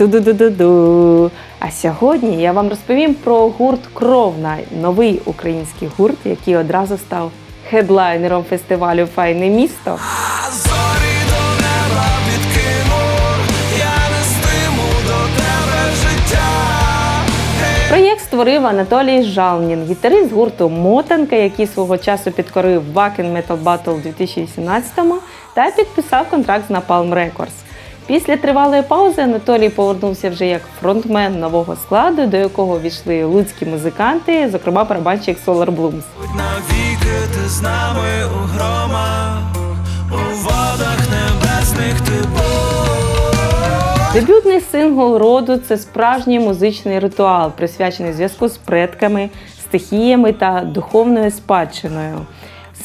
Ду-ду-ду-ду-ду. А сьогодні я вам розповім про гурт Кровна, новий український гурт, який одразу став хедлайнером фестивалю Файне місто. Зорі до неба підкину, я нестиму до тебе життя. Проєкт створив Анатолій Жалнін, гітарист гурту Мотанка, який свого часу підкорив Wacken Metal Battle у 2018-му та підписав контракт з Napalm Records. Після тривалої паузи Анатолій повернувся вже як фронтмен нового складу, до якого війшли луцькі музиканти, зокрема барабанщик Solar Blooms. Навіки ти з нами у громах, у водах небесних ти. Дебютний сингл роду це справжній музичний ритуал, присвячений зв'язку з предками, стихіями та духовною спадщиною.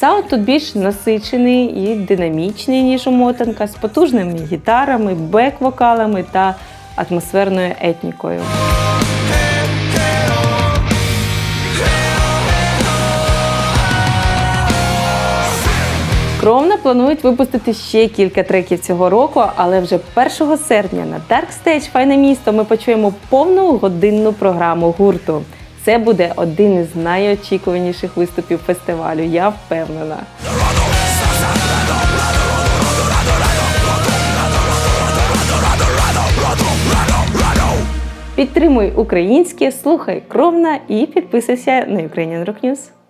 Саунд тут більш насичений і динамічний, ніж у мотанка, з потужними гітарами, бек-вокалами та атмосферною етнікою. Кровна планують випустити ще кілька треків цього року, але вже 1 серпня на Dark Stage Файне місто ми почуємо повну годинну програму гурту. Це буде один із найочікуваніших виступів фестивалю. Я впевнена. Підтримуй українське, слухай кровна і підписуйся на Ukrainian Rock News.